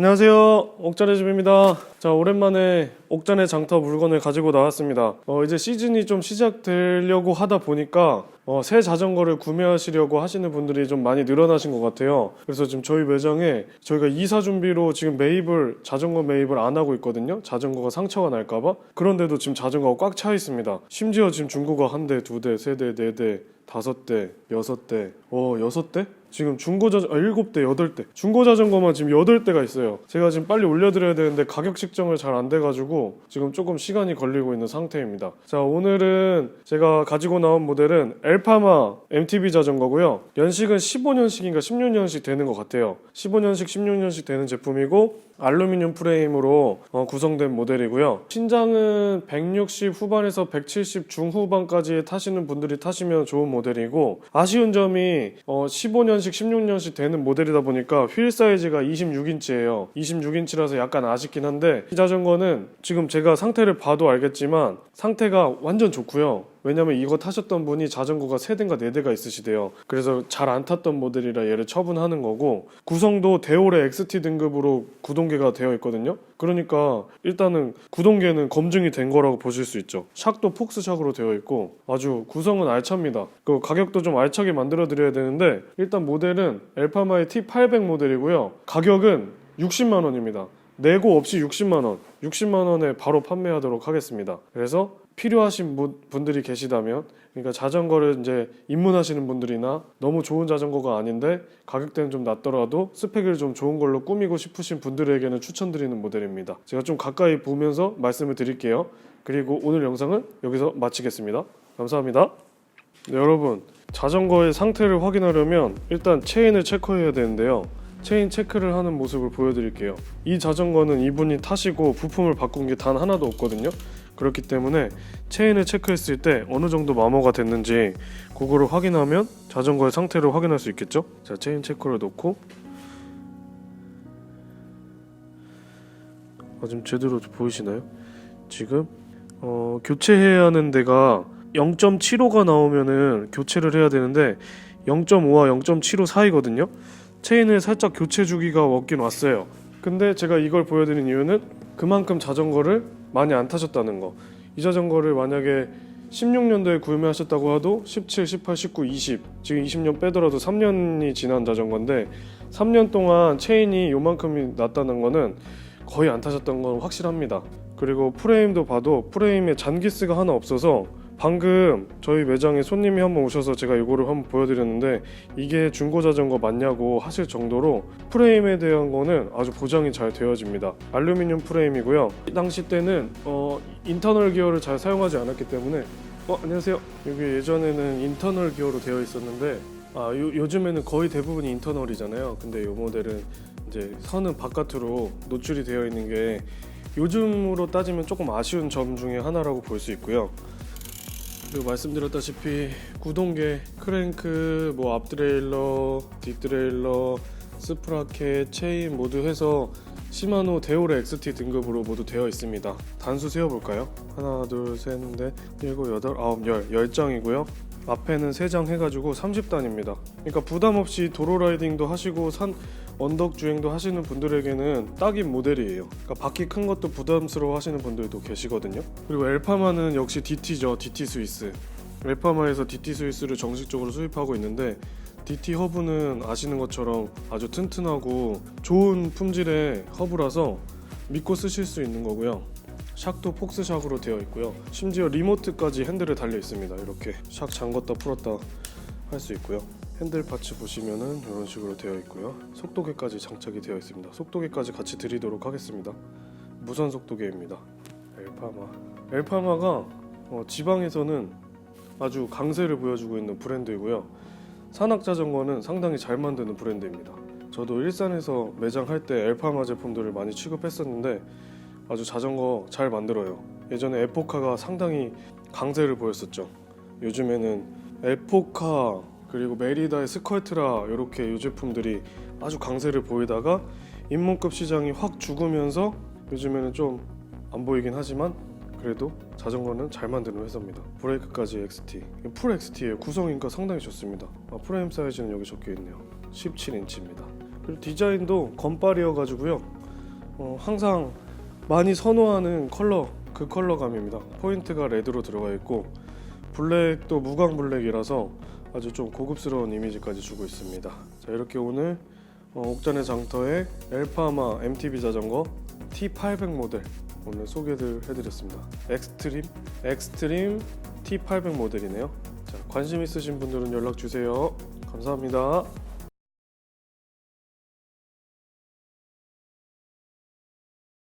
안녕하세요. 옥전의 집입니다. 자, 오랜만에 옥전의 장터 물건을 가지고 나왔습니다. 어, 이제 시즌이 좀 시작되려고 하다 보니까 어, 새 자전거를 구매하시려고 하시는 분들이 좀 많이 늘어나신 것 같아요. 그래서 지금 저희 매장에 저희가 이사 준비로 지금 매입을 자전거 매입을 안 하고 있거든요. 자전거가 상처가 날까봐. 그런데도 지금 자전거가 꽉 차 있습니다. 심지어 지금 중고가 한 대, 두 대, 세 대, 네 대, 다섯 대, 여섯 대, 어 여섯 대? 지금 중고 자전 아 일곱 대, 여덟 대. 중고 자전거만 지금 여덟 대가 있어요. 제가 지금 빨리 올려드려야 되는데 가격 측정을 잘 안 돼가지고 지금 조금 시간이 걸리고 있는 상태입니다. 자 오늘은 제가 가지고 나온 모델은 엘파마 MTB 자전거고요. 연식은 15년식인가 16년식 되는 것 같아요. 15년식, 16년식 되는 제품이고 알루미늄 프레임으로 어, 구성된 모델이고요. 신장은 160 후반에서 170 중후반까지 타시는 분들이 타시면 좋은 모델이고 아쉬운 점이 어, 15년식, 16년식 되는 모델이다 보니까 휠 사이즈가 26인치예요. 26인치라서 약간 아쉽긴 한데 이 자전거는 지금 제가 상태를 봐도 알겠지만 상태가 완전 좋고요. 왜냐면 이거 타셨던 분이 자전거가 3대인가 4대가 있으시대요. 그래서 잘 안 탔던 모델이라 얘를 처분하는 거고 구성도 데올의 XT 등급으로 구동계가 되어 있거든요. 그러니까 일단은 구동계는 검증이 된 거라고 보실 수 있죠. 샥도 폭스샥으로 되어 있고 아주 구성은 알찹니다. 그 가격도 좀 알차게 만들어 드려야 되는데 일단 모델은 엘파마의 T800 모델이고요. 가격은 60만 원입니다. 내고 없이 60만 원, 60만 원에 바로 판매하도록 하겠습니다. 그래서 필요하신 분- 분들이 계시다면, 그러니까 자전거를 이제 입문하시는 분들이나 너무 좋은 자전거가 아닌데 가격대는 좀 낮더라도 스펙을 좀 좋은 걸로 꾸미고 싶으신 분들에게는 추천드리는 모델입니다. 제가 좀 가까이 보면서 말씀을 드릴게요. 그리고 오늘 영상은 여기서 마치겠습니다. 감사합니다. 네, 여러분, 자전거의 상태를 확인하려면 일단 체인을 체크해야 되는데요. 체인 체크를 하는 모습을 보여드릴게요. 이 자전거는 이분이 타시고 부품을 바꾼 게 단 하나도 없거든요. 그렇기 때문에 체인을 체크했을 때 어느 정도 마모가 됐는지 그거를 확인하면 자전거의 상태를 확인할 수 있겠죠. 자, 체인 체크를 놓고 아, 지금 제대로 보이시나요? 지금 어, 교체해야 하는 데가 0.75가 나오면은 교체를 해야 되는데 0.5와 0.75 사이거든요. 체인을 살짝 교체 주기가 왔긴 왔어요. 근데 제가 이걸 보여드린 이유는 그만큼 자전거를 많이 안 타셨다는 거. 이 자전거를 만약에 16년도에 구매하셨다고 해도 17, 18, 19, 20 지금 20년 빼더라도 3년이 지난 자전거인데 3년 동안 체인이 요만큼이 났다는 거는 거의 안 타셨던 건 확실합니다. 그리고 프레임도 봐도 프레임에 잔기스가 하나 없어서 방금 저희 매장에 손님이 한번 오셔서 제가 이거를 한번 보여드렸는데 이게 중고 자전거 맞냐고 하실 정도로 프레임에 대한 거는 아주 보장이 잘 되어집니다. 알루미늄 프레임이고요. 이 당시 때는 어, 인터널 기어를 잘 사용하지 않았기 때문에 어 안녕하세요. 여기 예전에는 인터널 기어로 되어 있었는데 아 요, 요즘에는 거의 대부분이 인터널이잖아요. 근데 이 모델은 이제 선은 바깥으로 노출이 되어 있는 게 요즘으로 따지면 조금 아쉬운 점 중에 하나라고 볼 수 있고요. 그리고 말씀드렸다시피 구동계, 크랭크, 뭐 앞드레일러, 뒷드레일러, 스프라켓, 체인 모두 해서 시마노 데오레 XT 등급으로 모두 되어 있습니다. 단수 세어볼까요? 하나, 둘, 셋, 넷, 일곱, 여덟, 아홉, 열, 열 장이고요. 앞에는 세장 해가지고 30단입니다. 그러니까 부담 없이 도로 라이딩도 하시고 산 언덕 주행도 하시는 분들에게는 딱인 모델이에요. 그러니까 바퀴 큰 것도 부담스러워 하시는 분들도 계시거든요. 그리고 엘파마는 역시 DT죠. DT 스위스. 엘파마에서 DT 스위스를 정식적으로 수입하고 있는데 DT 허브는 아시는 것처럼 아주 튼튼하고 좋은 품질의 허브라서 믿고 쓰실 수 있는 거고요. 샥도 폭스샥으로 되어 있고요. 심지어 리모트까지 핸들에 달려 있습니다. 이렇게 샥 잠궜다 풀었다 할 수 있고요. 핸들 파츠 보시면은 이런 식으로 되어 있고요. 속도계까지 장착이 되어 있습니다. 속도계까지 같이 드리도록 하겠습니다. 무선 속도계입니다. 엘파마. 엘파마가 어, 지방에서는 아주 강세를 보여주고 있는 브랜드이고요. 산악 자전거는 상당히 잘 만드는 브랜드입니다. 저도 일산에서 매장할 때 엘파마 제품들을 많이 취급했었는데 아주 자전거 잘 만들어요. 예전에 에포카가 상당히 강세를 보였었죠. 요즘에는 에포카 그리고 메리다의 스컬트라 이렇게 이 제품들이 아주 강세를 보이다가 입문급 시장이 확 죽으면서 요즘에는 좀 안 보이긴 하지만 그래도 자전거는 잘 만드는 회사입니다. 브레이크까지 XT. 풀 XT예요. 구성이니까 상당히 좋습니다. 아, 프레임 사이즈는 여기 적혀 있네요. 17인치입니다. 그리고 디자인도 건빨이어 가지고요. 어, 항상 많이 선호하는 컬러 그 컬러감입니다. 포인트가 레드로 들어가 있고 블랙도 무광 블랙이라서 아주 좀 고급스러운 이미지까지 주고 있습니다. 자 이렇게 오늘 어, 옥전의 장터의 엘파마 MTB 자전거 T800 모델 오늘 소개를 해드렸습니다. 엑스트림 엑스트림 T800 모델이네요. 자 관심 있으신 분들은 연락 주세요. 감사합니다.